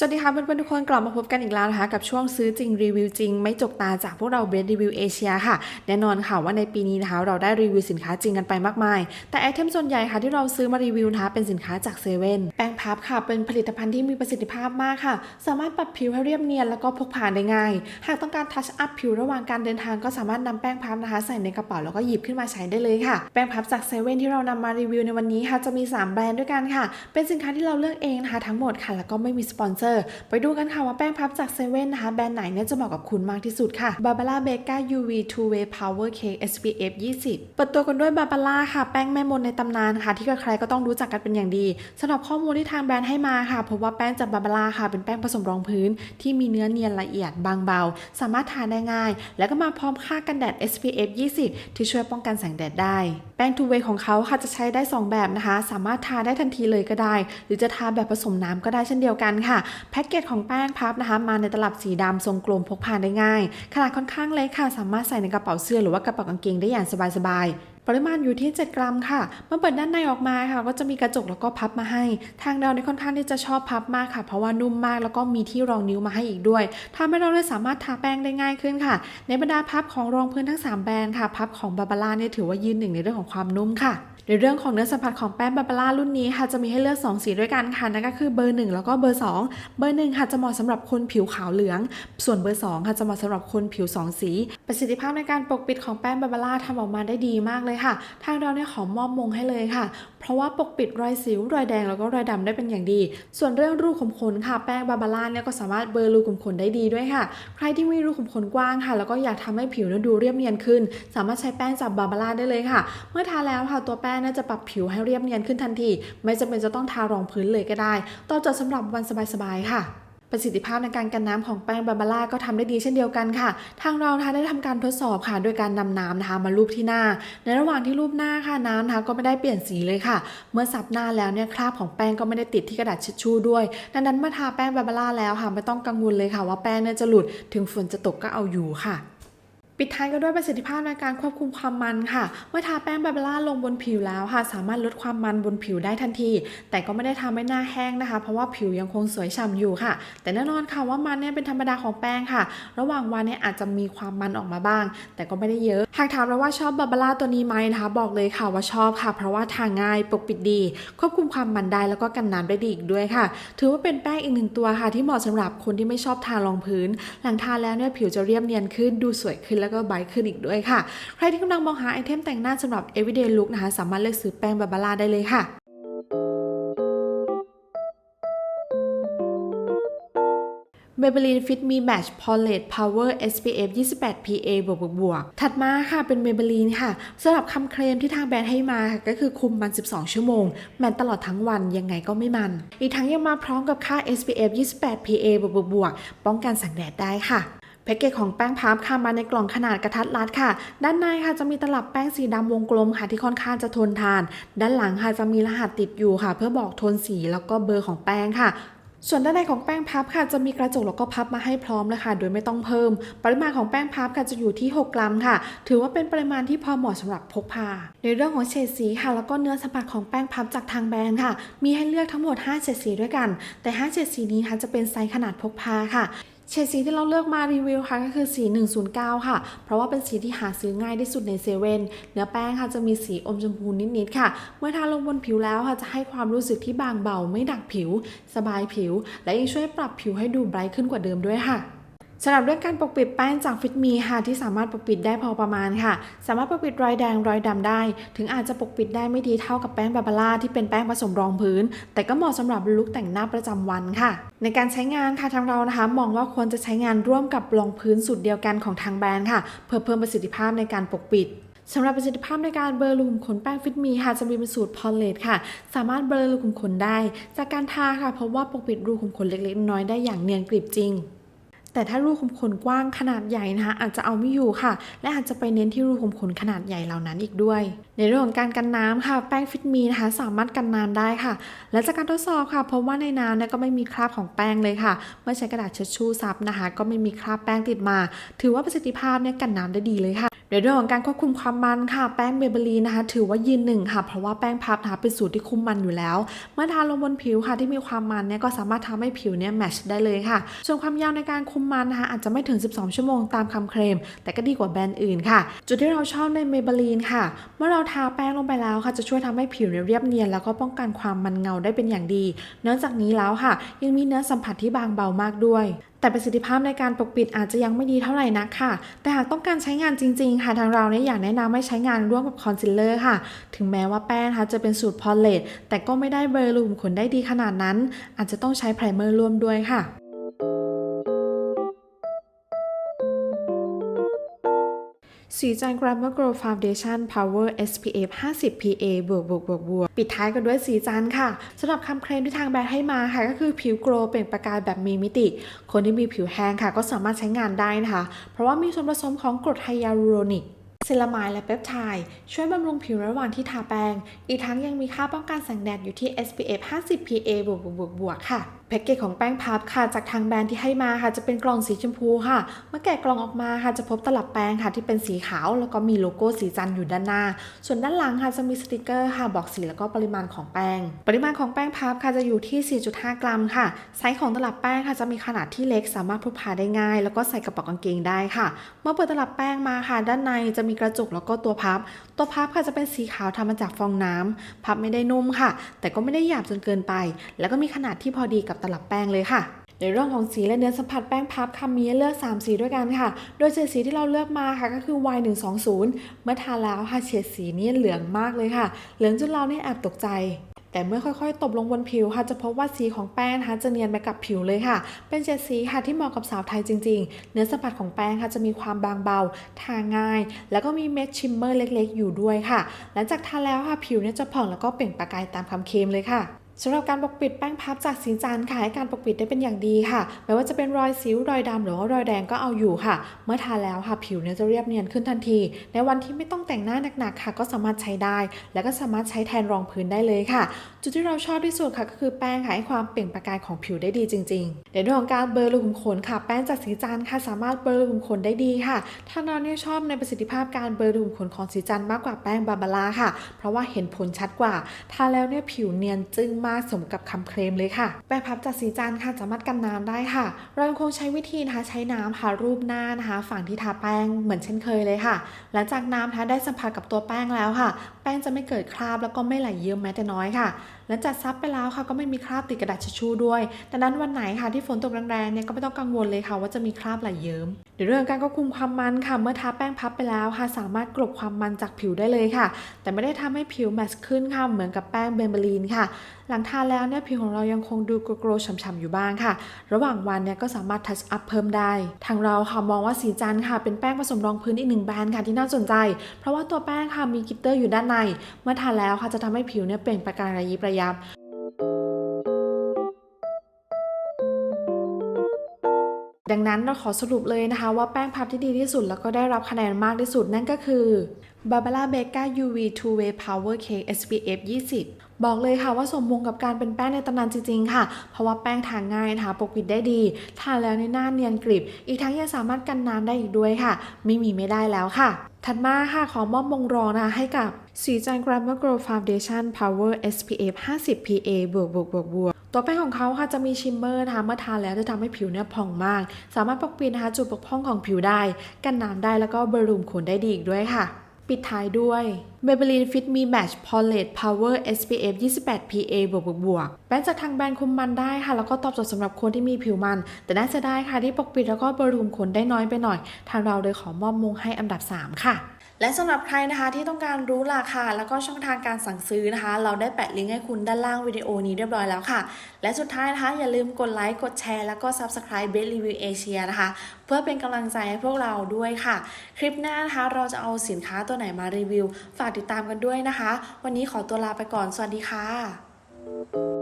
สวัสดีค่ะเพื่อนๆทุกคนกลับมาพบกันอีกแล้วนะคะ กับช่วงซื้อจริงรีวิวจริง ไม่จกตาจากพวกเราเบรดรีวิวเอเชียค่ะ แน่นอนค่ะว่าในปีนี้นะคะเราได้รีวิวสินค้าจริงกันไปมากมาย แต่ไอเทมส่วนใหญ่ค่ะที่เราซื้อมารีวิวนะคะเป็นสินค้าจากเซเว่นแป้งพับค่ะ เป็นผลิตภัณฑ์ที่มีประสิทธิภาพมากค่ะ สามารถปรับผิวให้เรียบเนียนแล้วก็พกพาได้ง่าย หากต้องการทัชอัพผิวระหว่างการเดินทางก็สามารถนำแป้งพับนะคะ ใส่ในกระเป๋าแล้วก็หยิบขึ้นมาใช้ได้เลยค่ะ แป้งพับจากเซเว่นที่เรานำมารีวิวในวันนี้ค่ะจะมีสามแบรนด์ด้วยกันค่ะ เป็นสินค้าที่เราเลือกเองนะคะทั้งหมดค่ะแล้วก็ไม่มีสปอนเซอร์ไปดูกันค่ะว่าแป้งพับจากเซเว่นนะคะ แบรนด์ไหนเนี่ยจะเหมาะกับคุณมากที่สุดค่ะ Barbara Becca UV Two Way Power Cake SPF 20 เปิดตัวกันด้วย Barbara ค่ะ แป้งแม่มดในตำนานค่ะ ที่ใครๆก็ต้องรู้จักกันเป็นอย่างดีสำหรับข้อมูลที่ทางแบรนด์ให้มาค่ะพบว่าแป้งจาก Barbara ค่ะ เป็นแป้งผสมรองพื้น ที่มีเนื้อเนียนละเอียดบางเบา สามารถทานได้ง่าย แล้วก็มาพร้อมค่ากันแดด SPF 20 ที่ช่วยป้องกันแสงแดดได้ แป้งทูเวย์ของเขาค่ะจะใช้ได้สองแบบนะคะ สามารถทาได้ทันทีเลยก็ได้ หรือจะทาแบบผสมน้ำก็ได้เช่นเดียวกันค่ะแพ็กเกจของแป้งพับนะคะ มาในตลับสีดำทรงกลมพกพาได้ง่าย ขนาดค่อนข้างเล็กค่ะ สามารถใส่ในกระเป๋าเสื้อหรือว่ากระเป๋ากางเกงได้อย่างสบายๆ ปริมาณอยู่ที่ 7 กรัมค่ะ เมื่อเปิดด้านในออกมาค่ะ ก็จะมีกระจกแล้วก็พับมาให้ ทางเราในค่อนข้างที่จะชอบพับมากค่ะ เพราะว่านุ่มมากแล้วก็มีที่รองนิ้วมาให้อีกด้วยทำให้เราได้สามารถทาแป้งได้ง่ายขึ้นค่ะ ในบรรดาพับของรองพื้นทั้ง 3 แบรนด์ค่ะ พับของบาบาร่าเนี่ยถือว่ายืนหนึ่งในเรื่องของความนุ่มค่ะ ในเรื่องของเนื้อสัมผัสของแป้งบาบาร่ารุ่นนี้ค่ะจะมีให้เลือก 2 สีด้วยกันค่ะนั่นก็คือเบอร์ 1 แล้วก็เบอร์ 2 เบอร์ 1 ค่ะจะเหมาะสำหรับคนผิวขาวเหลือง ส่วนเบอร์ 2 ค่ะจะเหมาะสำหรับคนผิว 2 สี ประสิทธิภาพในการปกปิดของแป้งบาบาร่าทำออกมาได้ดีมากเลยค่ะ ทางเราเนี่ยขอมอบมงให้เลยค่ะ เพราะว่าปกปิดรอยสิวรอยแดงแล้วก็รอยดำได้เป็นอย่างดี ส่วนเรื่องรูขุมขนค่ะ แป้งบาบาร่าเนี่ยก็สามารถเบลอรูขุมขนได้ดีด้วยค่ะ ใครที่มีรูขุมขนกว้างค่ะ แล้วก็อยากทำให้ผิวเนี่ยดูเรียบเนียนขึ้น สามารถใช้แป้งจากบาบาร่าได้เลยค่ะ เมื่อทาแล้วค่ะตัวแป้งเนี่ยจะปรับผิวให้เรียบเนียนขึ้นทันที ไม่จำเป็นจะต้องทารองพื้นเลยก็ได้ตอบโจทย์สำหรับวันสบายๆค่ะประสิทธิภาพในการกันน้ำของแป้งบาบาร่าก็ทำได้ดีเช่นเดียวกันค่ะ ทางเรานะคะได้ทำการทดสอบค่ะ โดยการนำน้ำนะคะมาลูบที่หน้า ในระหว่างที่ลูบหน้าค่ะน้ำนะคะก็ไม่ได้เปลี่ยนสีเลยค่ะ เมื่อซับหน้าแล้วเนี่ยคราบของแป้งก็ไม่ได้ติดที่กระดาษทิชชู่ด้วย ดังนั้นเมื่อทาแป้งบาบาร่าแล้วค่ะไม่ต้องกังวลเลยค่ะ ว่าแป้งเนี่ยจะหลุดถึงฝนจะตกก็เอาอยู่ค่ะ ปิดท้ายก็ด้วยประสิทธิภาพในการควบคุมความมันค่ะ เมื่อทาแป้งบาบาร่าลงบนผิวแล้วค่ะ สามารถลดความมันบนผิวได้ทันที แต่ก็ไม่ได้ทำให้หน้าแห้งนะคะ เพราะว่าผิวยังคงสวยฉ่ำอยู่ค่ะ แต่แน่นอนค่ะว่ามันเนี่ยเป็นธรรมดาของแป้งค่ะ ระหว่างวันเนี่ยอาจจะมีความมันออกมาบ้าง แต่ก็ไม่ได้เยอะ หากถามเราว่าชอบบาบาร่าตัวนี้ไหมนะคะ บอกเลยค่ะว่าชอบค่ะ เพราะว่าทาง่ายปกปิดดี ควบคุมความมันได้แล้วก็กันน้ำได้ดีอีกด้วยค่ะ ถือว่าเป็นแป้งอีกหนึ่งตัวค่ะ ที่เหมาะสำหรับคนที่ไม่ชอบทารองพื้น หลังทาแล้วเนี่ยผิวจะเรียบเนียนขึ้นดูสวยขึ้นแล้วก็ไบรท์ขึ้นอีกด้วยค่ะ ใครที่กำลังมองหาไอเทมแต่งหน้าสำหรับ everyday look นะคะ สามารถเลือกซื้อแป้งบาบาร่าได้เลยค่ะ Maybelline Fit Me Match Poreless Power SPF 28 PA บวกบวกบวกถัดมาค่ะเป็น Maybelline ค่ะสำหรับคำเคลมที่ทางแบรนด์ให้มาค่ะก็คือคุมมัน 12 ชั่วโมง แมนตลอดทั้งวันยังไงก็ไม่มัน อีกทั้งยังมาพร้อมกับค่า SPF 28 PA บวกบวกบวกป้องกันแสงแดดได้ค่ะ แพ็กเกจของแป้งพับค่ะมาในกล่องขนาดกระทัดรัดค่ะ ด้านในค่ะจะมีตลับแป้งสีดำวงกลมค่ะที่ค่อนข้างจะทนทาน ด้านหลังค่ะจะมีรหัสติดอยู่ค่ะ เพื่อบอกโทนสีแล้วก็เบอร์ของแป้งค่ะส่วนด้านในของแป้งพับค่ะจะมีกระจกแล้วก็พับมาให้พร้อมเลยค่ะโดยไม่ต้องเพิ่ม ปริมาณของแป้งพับค่ะจะอยู่ที่ 6 กรัมค่ะ ถือว่าเป็นปริมาณที่พอเหมาะสำหรับพกพา ในเรื่องของเฉดสีค่ะแล้วก็เนื้อสัมผัสของแป้งพับจากทางแบรนด์ค่ะ มีให้เลือกทั้งหมด 5 เฉดสีด้วยกัน แต่ 5 เฉดสีนี้ค่ะจะเป็นไซส์ขนาดพกพาค่ะ เฉดสีที่เราเลือกมารีวิวค่ะก็คือสี 109 ค่ะ เพราะว่าเป็นสีที่หาซื้อง่ายที่สุดในเซเว่นเนื้อแป้งค่ะจะมีสีอมชมพูนิดๆค่ะ เมื่อทาลงบนผิวแล้วค่ะจะให้ความรู้สึกที่บางเบาไม่ดักผิว สบายผิว และยังช่วยปรับผิวให้ดูไบรท์ขึ้นกว่าเดิมด้วยค่ะ สำหรับเรื่องการปกปิดแป้งจากฟิตมีค่ะที่สามารถปกปิดได้พอประมาณค่ะ สามารถปกปิดรอยแดงรอยดำได้ ถึงอาจจะปกปิดได้ไม่ดีเท่ากับแป้งบาบาร่าที่เป็นแป้งผสมรองพื้น แต่ก็เหมาะสำหรับลุคแต่งหน้าประจำวันค่ะ ในการใช้งานค่ะทางเรานะคะ มองว่าควรจะใช้งานร่วมกับรองพื้นสูตรเดียวกันของทางแบรนด์ค่ะ เพื่อเพิ่มประสิทธิภาพในการปกปิดสำหรับประสิทธิภาพในการเบลอรูขุมขนแป้งฟิตมีค่ะจะมีเป็นสูตรพอลเลตค่ะ สามารถเบลอรูขุมขนได้ จากการทาค่ะเพราะว่าปกปิดรูขุมขนเล็กๆ น้อยได้อย่างเนียนกริบจริง แต่ถ้ารูขุมขนกว้างขนาดใหญ่นะคะอาจจะเอาไม่อยู่ค่ะ และอาจจะไปเน้นที่รูขุมขนขนาดใหญ่เหล่านั้นอีกด้วย ในเรื่องของการกันน้ำค่ะ แป้งฟิตมีนะคะสามารถกันน้ำได้ค่ะ และจากการทดสอบค่ะพบว่าในน้ำเนี่ยก็ไม่มีคราบของแป้งเลยค่ะ เมื่อใช้กระดาษเช็ดชู่ซับนะคะ ก็ไม่มีคราบแป้งติดมา ถือว่าประสิทธิภาพเนี่ยกันน้ำได้ดีเลยค่ะ ในเรื่องของการควบคุมความมันค่ะ แป้งเบเบลีนะคะ ถือว่ายืนหนึ่งค่ะ เพราะว่าแป้งพับนะคะเป็นสูตรที่คุมมันอยู่แล้ว เมื่อทาลงบนผิวค่ะที่มีความมันเนี่ยก็สามารถทำให้ผิวเนี่ยแมชได้เลยค่ะ ส่วนความยาวในการคุมมันนะคะอาจจะไม่ถึง 12 ชั่วโมงตามคำเคลม แต่ก็ดีกว่าแบรนด์อื่นค่ะ จุดที่เราชอบในเมเบลีนค่ะ เมื่อเราทาแป้งลงไปแล้วค่ะจะช่วยทำให้ผิวเนี่ยเรียบเนียนแล้วก็ป้องกันความมันเงาได้เป็นอย่างดีเนื่องจากนี้แล้วค่ะ ยังมีเนื้อสัมผัสที่บางเบามากด้วยแต่ประสิทธิภาพในการปกปิดอาจจะยังไม่ดีเท่าไหร่นักค่ะ แต่หากต้องการใช้งานจริงๆ ค่ะทางเราเนี่ยอยากแนะนำให้ใช้งานร่วมกับคอนซีลเลอร์ค่ะ ถึงแม้ว่าแป้งนะคะจะเป็นสูตรพอลเลตแต่ก็ไม่ได้เบลอรูมขนได้ดีขนาดนั้น อาจจะต้องใช้ไพรเมอร์ร่วมด้วยค่ะ สีจัน Glamour Glow Foundation Power SPF 50 PA บวกบวกบวกบวกปิดท้ายกันด้วยสีจันค่ะสำหรับคำเคลมที่ทางแบรนด์ให้มาค่ะ ก็คือผิวโกลเปล่งประกายแบบมีมิติ คนที่มีผิวแห้งค่ะก็สามารถใช้งานได้นะคะ เพราะว่ามีส่วนผสมของกรดไฮยาลูโรนิกเซรามายและเปปไทด์ช่วยบำรุงผิวระหว่างที่ทาแป้ง อีกทั้งยังมีค่าป้องกันแสงแดดอยู่ที่ SPF 50 PA บวกบวกบวกบวกค่ะแพ็กเกจของแป้งพับค่ะจากทางแบรนด์ที่ให้มาค่ะจะเป็นกล่องสีชมพูค่ะ เมื่อแกะกล่องออกมาค่ะจะพบตลับแป้งค่ะที่เป็นสีขาว แล้วก็มีโลโก้สีจันอยู่ด้านหน้า ส่วนด้านหลังค่ะจะมีสติกเกอร์ค่ะบอกสีแล้วก็ปริมาณของแป้ง ปริมาณของแป้งพับค่ะจะอยู่ที่ 4.5 กรัมค่ะ ไซส์ของตลับแป้งค่ะจะมีขนาดที่เล็กสามารถพกพาได้ง่าย แล้วก็ใส่กระเป๋ากางเกงได้ค่ะ เมื่อเปิดตลับแป้งมาค่ะ ด้านในจะมีกระจกแล้วก็ตัวพับ ตัวพับค่ะจะเป็นสีขาวทำมาจากฟองน้ำพับไม่ได้นุ่มค่ะ แต่ก็ไม่ได้หยาบจนเกินไป แล้วก็มีขนาดที่พอดีกับตลับแป้งเลยค่ะในเรื่องของสีและเนื้อสัมผัสแป้งพับค่ะมีเลือก 3 สีด้วยกันค่ะ โดยเฉดสีที่เราเลือกมาค่ะก็คือ Y120 เมื่อทาแล้วค่ะเฉดสีนี่เหลืองมากเลยค่ะ เหลืองจนเราเนี่ยแอบตกใจ แต่เมื่อค่อยๆ ตบลงบนผิวค่ะ จะพบว่าสีของแป้งนะคะจะเนียนไปกับผิวเลยค่ะ เป็นเฉดสีค่ะที่เหมาะกับสาวไทยจริง ๆ เนื้อสัมผัสของแป้งค่ะจะมีความบางเบา ทาง่าย แล้วก็มีเม็ดชิมเมอร์เล็กๆ อยู่ด้วยค่ะ หลังจากทาแล้วค่ะผิวเนี่ยจะผ่องแล้วก็เปล่งประกายตามคำเคมเลยค่ะ สำหรับการปกปิดแป้งพับจากสีจันทร์ค่ะให้การปกปิดได้เป็นอย่างดีค่ะ ไม่ว่าจะเป็นรอยสิวรอยดำหรือว่ารอยแดงก็เอาอยู่ค่ะ เมื่อทาแล้วค่ะผิวเนี่ยจะเรียบเนียนขึ้นทันที ในวันที่ไม่ต้องแต่งหน้าหนักๆค่ะ ก็สามารถใช้ได้ และก็สามารถใช้แทนรองพื้นได้เลยค่ะ จุดที่เราชอบที่สุดค่ะก็คือแป้งค่ะให้ความเปล่งประกายของผิวได้ดีจริงๆในเรื่องของการเบลอรูขุมขนค่ะ แป้งจากสีจันทร์ค่ะสามารถเบลอรูขุมขนได้ดีค่ะทางเราเนี่ยชอบในประสิทธิภาพการเบลอรูขุมขนของสีจันทร์มากกว่าแป้งบาบาร่าค่ะ เพราะว่าเห็นผลชัดกว่าทาแล้วเนี่ยผิวเนียนจึ้งมากาสมกับคำเคลมเลยค่ะแป้งพับจากสีจันค่ะสามารถกันน้ำได้ค่ะ เรายังคงใช้วิธีนะคะใช้น้ำค่ะรูปหน้านะคะ ฝั่งที่ทาแป้งเหมือนเช่นเคยเลยค่ะ หลังจากน้ำนะคะได้สัมผัสกับตัวแป้งแล้วค่ะ แป้งจะไม่เกิดคราบแล้วก็ไม่ไหลเยิ้มแม้แต่น้อยค่ะ หลังจากซับไปแล้วค่ะก็ไม่มีคราบติดกระดาษทิชชู่ด้วยดังนั้นวันไหนค่ะที่ฝนตกแรงๆเนี่ยก็ไม่ต้องกังวลเลยค่ะว่าจะมีคราบไหลเยิ้มในเรื่องการควบคุมความมันค่ะเมื่อทาแป้งพับไปแล้วค่ะสามารถกลบความมันจากผิวได้เลยค่ะ แต่ไม่ได้ทำให้ผิวแมสขึ้นค่ะเหมือนกับแป้งเบเบลีนค่ะ หลังทาแล้วเนี่ยผิวของเรายังคงดูโกรๆฉ่ำๆอยู่บ้างค่ะ ระหว่างวันเนี่ยก็สามารถทัชอัพเพิ่มได้ ทางเราค่ะมองว่าสีจันค่ะเป็นแป้งผสมรองพื้นอีกหนึ่งแบรนด์ค่ะที่น่าสนใจ เพราะว่าตัวแป้งค่ะมีกิตเตอร์อยู่ด้านใน เมื่อทาแล้วค่ะจะทำให้ผิวเนี่ยเปล่งประกายระยิบระยบดังนั้นเราขอสรุปเลยนะคะว่าแป้งพับที่ดีที่สุดแล้วก็ได้รับคะแนนมากที่สุดนั่นก็คือ Barbara Becca UV Two Way Power Cake SPF 20 บอกเลยค่ะว่าสมมงกับการเป็นแป้งในตำนานจริงๆ ค่ะ เพราะว่าแป้งทาง่ายนะคะปกปิดได้ดีทาแล้วในหน้าเนียนกริบ อีกทั้งยังสามารถกันน้ำได้อีกด้วยค่ะ ไม่มีไม่ได้แล้วค่ะ ถัดมาค่ะขอมอบมงรองนะคะให้กับสีจัน grammar Glow Foundation Power SPF 50 PA บวกบวกบวกบวกตัวแป้งของเขาค่ะจะมีชิมเมอร์นะคะเมื่อทาแล้วจะทำให้ผิวเนี่ยผ่องมาก สามารถปกปิดนะคะจุดบกพร่องของผิวได้ กันน้ำได้แล้วก็บำรุงขนได้ดีอีกด้วยค่ะ ปิดท้ายด้วย Maybelline Fit Me Match Poreless Power SPF 28 PA บวกบวกบวกแบนจากทางแบรนด์คุมมันได้ค่ะ แล้วก็ตอบโจทย์สำหรับคนที่มีผิวมัน แต่น่าจะได้ค่ะที่ปกปิดแล้วก็บำรุงขนได้น้อยไปหน่อย ทางเราเลยขอมอบมงให้อันดับ 3 ค่ะ และสำหรับใครนะคะที่ต้องการรู้ราคาแล้วก็ช่องทางการสั่งซื้อนะคะ เราได้แปะลิงก์ให้คุณด้านล่างวิดีโอนี้เรียบร้อยแล้วค่ะ และสุดท้ายนะคะ อย่าลืมกดไลค์กดแชร์แล้วก็ Subscribe b e s t Review Asia นะคะ เพื่อเป็นกำลังใจให้พวกเราด้วยค่ะ คลิปหน้านะคะ เราจะเอาสินค้าตัวไหนมารีวิว ฝากติดตามกันด้วยนะคะ วันนี้ขอตัวลาไปก่อนสวัสดีค่ะ